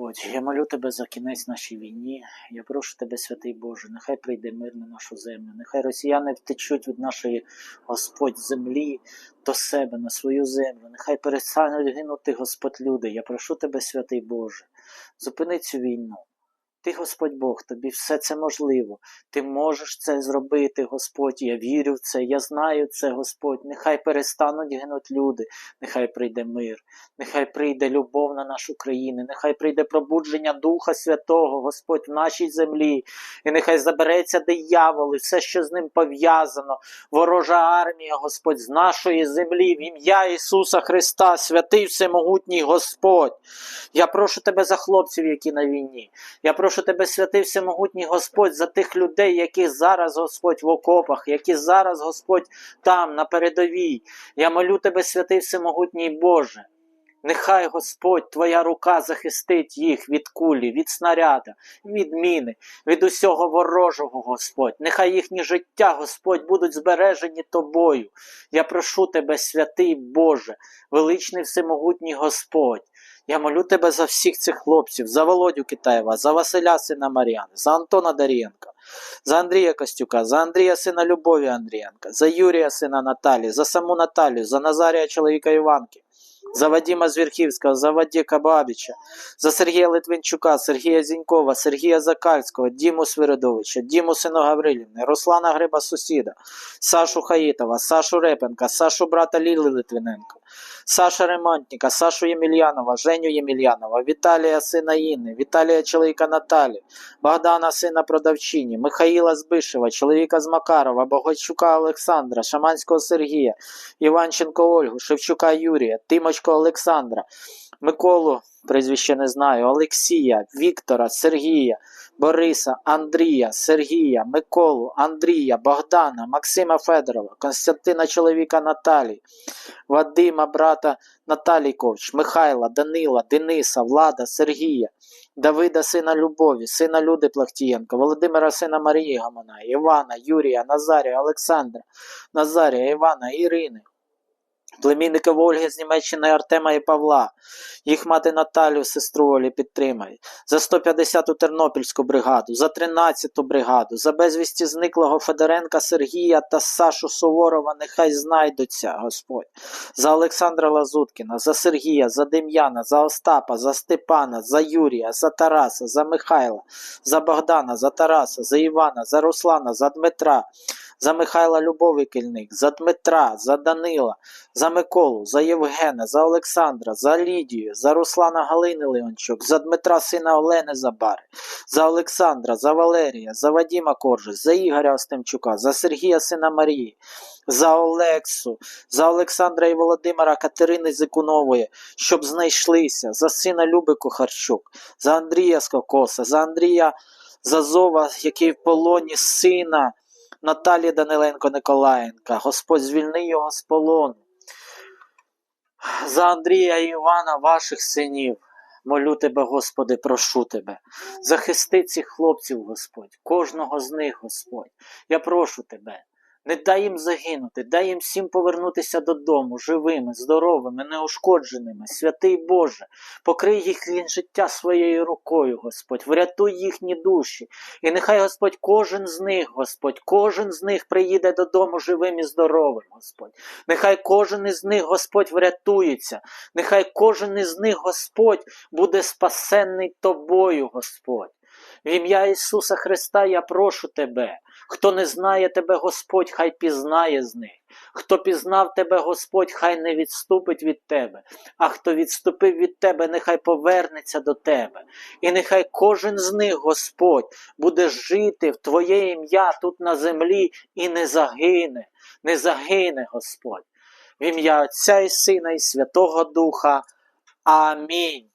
Господь. Я молю Тебе за кінець нашій війні. Я прошу Тебе, святий Боже, нехай прийде мир на нашу землю. Нехай росіяни втечуть від нашої Господь землі до себе, на свою землю. Нехай перестануть гинути, Господь, люди. Я прошу Тебе, святий Боже, зупини цю війну. Ти, Господь Бог, тобі все це можливо. Ти можеш це зробити, Господь. Я вірю в це, я знаю це, Господь. Нехай перестануть гинути люди, нехай прийде мир, нехай прийде любов на нашу країну, нехай прийде пробудження Духа Святого, Господь, в нашій землі, і нехай забереться диявол і все, що з ним пов'язано, ворожа армія, Господь, з нашої землі, в ім'я Ісуса Христа, святий всемогутній Господь. Я прошу тебе за хлопців, які на війні. Я прошу тебе, святий всемогутній Господь, за тих людей, які зараз, Господь, в окопах, які зараз, Господь, там, на передовій. Я молю тебе, святий всемогутній Боже. Нехай Господь, Твоя рука захистить їх від кулі, від снаряда, від міни, від усього ворожого, Господь. Нехай їхні життя, Господь, будуть збережені Тобою. Я прошу Тебе, святий Боже, величний всемогутній Господь. Я молю тебе за всіх цих хлопців, за Володю Китаєва, за Василя сина Мар'яни, за Антона Дарієнка, за Андрія Костюка, за Андрія сина Любові Андрієнка, за Юрія сина Наталі, за саму Наталію, за Назарія чоловіка Іванки, за Вадима Звірхівського, за Вадіка Бабіча, за Сергія Литвинчука, Сергія Зінькова, Сергія Закальського, Діму Свиридовича, Діму сина Гаврилівни, Руслана Гриба Сусіда, Сашу Хаїтова, Сашу Репенка, Сашу брата Ліли Литвиненко. Саша Ремонтніка, Сашу Ємельянова, Женю Ємельянова, Віталія сина Інни, Віталія чоловіка Наталі, Богдана сина продавчині, Михаїла Збишева, чоловіка з Макарова, Богачука Олександра, Шаманського Сергія, Іванченко Ольгу, Шевчука Юрія, Тимочко Олександра, Миколу, прізвище не знаю, Олексія, Віктора, Сергія, Бориса, Андрія, Сергія, Миколу, Андрія, Богдана, Максима Федорова, Константина чоловіка Наталі, Вадима, брата Наталі Ковч, Михайла, Данила, Дениса, Влада, Сергія, Давида, сина Любові, сина Люди Плахтієнка, Володимира, сина Марії Гамана, Івана, Юрія, Назарія, Олександра, Назарія, Івана, Ірини. Племінника Ольги з Німеччини Артема і Павла. Їх мати Наталю, сестру Олі підтримає. За 150-ту Тернопільську бригаду, за 13-ту бригаду, за безвісті зниклого Федоренка Сергія та Сашу Суворова нехай знайдуться, Господь. За Олександра Лазуткіна, за Сергія, за Дем'яна, за Остапа, за Степана, за Юрія, за Тараса, за Михайла, за Богдана, за Тараса, за Івана, за Руслана, за Дмитра, за Михайла Любовий Кільник, за Дмитра, за Данила, за Миколу, за Євгена, за Олександра, за Лідію, за Руслана Галини Леончук, за Дмитра сина Олени Забари, за Олександра, за Валерія, за Вадіма Коржа, за Ігоря Остемчука, за Сергія сина Марії, за Олексу, за Олександра і Володимира Катерини Зикунової, щоб знайшлися, за сина Люби Кухарчук, за Андрія Скокоса, за Андрія Зазова, який в полоні сина. Наталі Даниленко Николаєнка, Господь звільни його з полону. За Андрія і Івана, ваших синів, молю тебе, Господи, прошу тебе. Захисти цих хлопців, Господь, кожного з них, Господь. Я прошу тебе. Не дай їм загинути, дай їм всім повернутися додому, живими, здоровими, неушкодженими. Святий Боже, покрий їх життя своєю рукою, Господь, врятуй їхні душі. І нехай Господь кожен з них, Господь, кожен з них приїде додому живим і здоровим, Господь. Нехай кожен із них, Господь, врятується. Нехай кожен із них, Господь, буде спасенний тобою, Господь. В ім'я Ісуса Христа я прошу Тебе. Хто не знає Тебе, Господь, хай пізнає з них. Хто пізнав Тебе, Господь, хай не відступить від Тебе, а хто відступив від Тебе, нехай повернеться до Тебе. І нехай кожен з них, Господь, буде жити в Твоє ім'я тут на землі і не загине, не загине, Господь. В ім'я Отця і Сина і Святого Духа. Амінь.